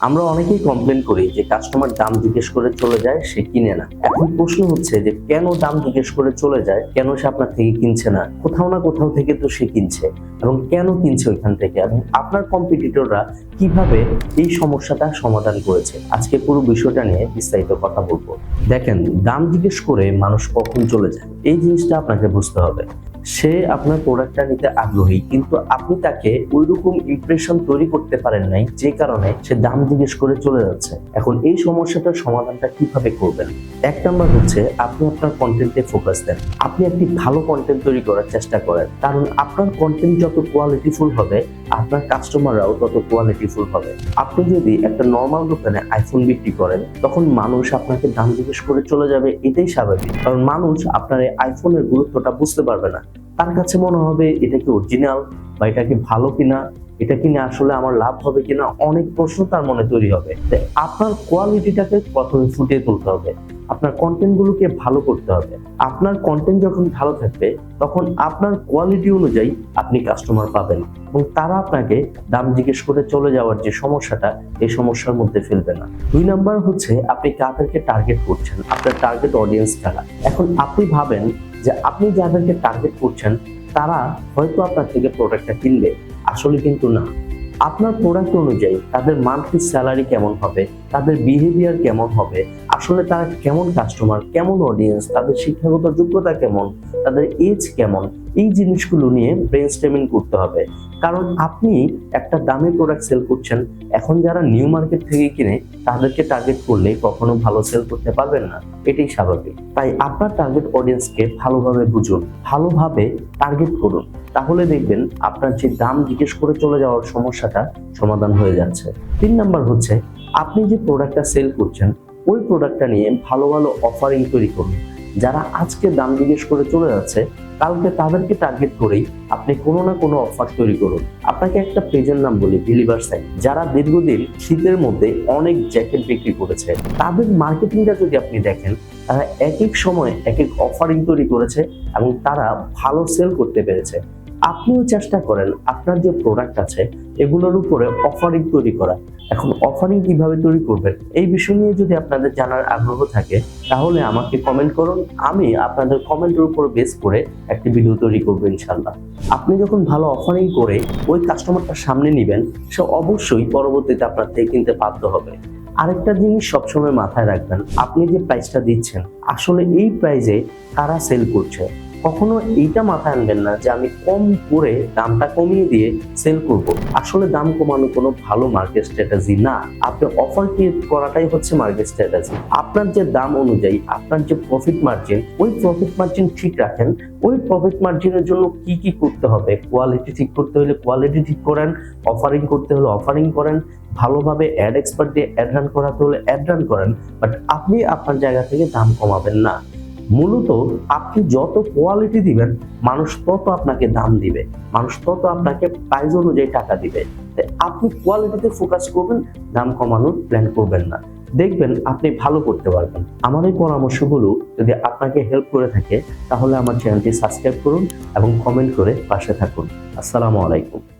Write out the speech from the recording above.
আমরা অনেকেই কমপ্লেন করি যে কাস্টমার দাম জিজ্ঞেস করে চলে যায়, সে কিনে না। এখন প্রশ্ন হচ্ছে যে কেন দাম জিজ্ঞেস করে চলে যায়, কেন সে আপনার থেকে কিনছে না? কোথাও না কোথাও থেকে তো সে কিনছে। এবং কেন কিনছে ওইখান থেকে? এবং আপনার কম্পিটিটররা কীভাবে এই সমস্যাটা সমাধান করেছে? আজকে পুরো বিষয়টা নিয়ে বিস্তারিত কথা বলব। দেখেন, দাম জিজ্ঞেস করে মানুষ কখন চলে যায়? এই জিনিসটা আপনাকে বুঝতে হবে। সে আপনার প্রোডাক্টটা নিতে আগ্রহী, কিন্তু আপনি তাকে ওই রকম ইমপ্রেশন তৈরি করতে পারেন নাই, যে কারণে সে দাম জিজ্ঞেস করে চলে যাচ্ছে। এখন এই সমস্যাটার সমাধানটা কীভাবে করবেন? এক নাম্বার হচ্ছে, আপনি আপনার কন্টেন্টে ফোকাস দেন। আপনি একটি ভালো কন্টেন্ট তৈরি করার চেষ্টা করেন, কারণ আপনার কন্টেন্ট যত কোয়ালিটিফুল হবে আপনার কাস্টমাররাও তত কোয়ালিটিফুল হবে আপনি যদি একটা নর্মাল দোকানে আইফোন বিক্রি করেন, তখন মানুষ আপনাকে দাম জিজ্ঞেস করে চলে যাবে, এটাই স্বাভাবিক। কারণ মানুষ আপনার এই আইফোনের গুরুত্বটা বুঝতে পারবে না। তার কাছে মনে হবে, এটা কি অরিজিনাল বা এটা কি ভালো কিনা? এটা কিনে আসলে আমার লাভ হবে কিনা? অনেক প্রশ্ন তার মনে তৈরি হবে। আপনার কোয়ালিটিটাকে প্রথমে ফুটিয়ে তুলতে হবে। আপনার কন্টেন্টগুলোকে ভালো করতে হবে। আপনার কন্টেন্ট যখন ভালো থাকবে, তখন আপনার কোয়ালিটি অনুযায়ী আপনি কাস্টমার পাবেন এবং তারা আপনাকে দাম জিজ্ঞেস করে চলে যাওয়ার যে সমস্যাটা, এই সমস্যার মধ্যে ফেলবে না। দুই নাম্বার হচ্ছে, আপনি কাদেরকে টার্গেট করছেন? আপনার টার্গেট অডিয়েন্স কারা? এখন আপনি ভাবেন যে আপনি যাদেরকে টার্গেট করছেন, তারা হয়তো আপনার থেকে প্রোডাক্টটা কিনবে। আসলে কিন্তু না। আপনার প্রোডাক্ট অনুযায়ী তাদের মান্থলি স্যালারি কেমন হবে, তাদের বিহেভিয়ার কেমন হবে, আসলে তারা কেমন কাস্টমার কেমন অডিয়েন্স তাদের শিক্ষাগত যোগ্যতা কেমন, তাদের এজ কেমন এই জিনিসগুলো নিয়ে ব্রেন স্টেমিং করতে হবে। কারণ আপনি একটা দামি প্রোডাক্ট সেল করছেন, এখন যারা নিউ মার্কেট থেকে কিনে, তাদেরকে টার্গেট করলে কখনো ভালো সেল করতে পারবেন না। এটাই স্বাভাবিক। তাই আপনার টার্গেট অডিয়েন্সকে ভালোভাবে বুঝুন, ভালোভাবে টার্গেট করুন। তাহলে দেখবেন আপনার যে দাম জিজ্ঞেস করে চলে যাওয়ার সমস্যাটা সমাধান হয়ে যাচ্ছে। তিন নাম্বার হচ্ছে, আপনি যে প্রোডাক্টটা সেল করছেন, ওই প্রোডাক্টটা নিয়ে ভালো ভালো অফারিং তৈরি করুন। যারা আজকে দাম জিজ্ঞেস করে চলে যাচ্ছে, কালকে তাদেরকে টার্গেট করেই আপনি কোনো না কোনো অফার তৈরি করুন। আপনাকে একটা পেজের নাম বলি বিলিভার সাইট যারা দীর্ঘদিন শীতের মধ্যে অনেক জ্যাকেট বিক্রি করেছে, তাদের মার্কেটিংটা যদি আপনি দেখেন, তারা এক এক সময় এক এক অফারিং তৈরি করেছে এবং তারা ভালো সেল করতে পেরেছে। আপনিও চেষ্টা করেন, আপনার যে প্রোডাক্ট আছে, এগুলোর উপরে অফারিং তৈরি করা। এখন অফারিং কীভাবে তৈরি করবেন, এই বিষয় নিয়ে যদি আপনাদের জানার আগ্রহ থাকে, তাহলে আমাকে কমেন্ট করুন। আমি আপনাদের কমেন্টের উপর বেস করে একটি ভিডিও তৈরি করব ইনশাল্লাহ আপনি যখন ভালো অফারিং করে ওই কাস্টমারটা সামনে নেবেন, সে অবশ্যই পরবর্তীতে আপনার থেকে কিনতে বাধ্য হবে। আরেকটা জিনিস সবসময় মাথায় রাখবেন, আপনি যে প্রাইসটা দিচ্ছেন, আসলে এই প্রাইজে কারা সেল করছে? কখনো এইটা মাথায় আনবেন না যে আমি কম করে দামটা কমিয়ে দিয়ে সেল করব। আসলে দাম কমানো কোনো ভালো মার্কেট স্ট্র্যাটেজি না। আপনি অফার ক্রিয়েট করাটাই হচ্ছে মার্কেট স্ট্র্যাটেজি আপনার যে দাম অনুযায়ী, আপনার যে প্রফিট মার্জিন ওই প্রফিট মার্জিন ঠিক রাখেন। ওই প্রফিট মার্জিনের জন্য কি কি করতে হবে? কোয়ালিটি ঠিক করতে হলে কোয়ালিটি ঠিক করেন। অফারিং করতে হলে অফারিং করেন। ভালোভাবে অ্যাড এক্সপার্ট দিয়ে অ্যাড রান করাতে হলে অ্যাড রান করেন। বাট আপনি আপনার জায়গা থেকে দাম কমাবেন না। মূলত আপনি যত কোয়ালিটি দিবেন, মানুষ তত আপনাকে দাম দিবে। মানুষ তত আপনাকে প্রাইস অনুযায়ী টাকা দিবে। আপনি কোয়ালিটিতে ফোকাস করবেন, দাম কমানোর প্ল্যান করবেন না। দেখবেন আপনি ভালো করতে পারবেন। আমার এই পরামর্শগুলো যদি আপনাকে হেল্প করে থাকে, তাহলে আমার চ্যানেলটি সাবস্ক্রাইব করুন এবং কমেন্ট করে পাশে থাকুন। আসসালামু আলাইকুম।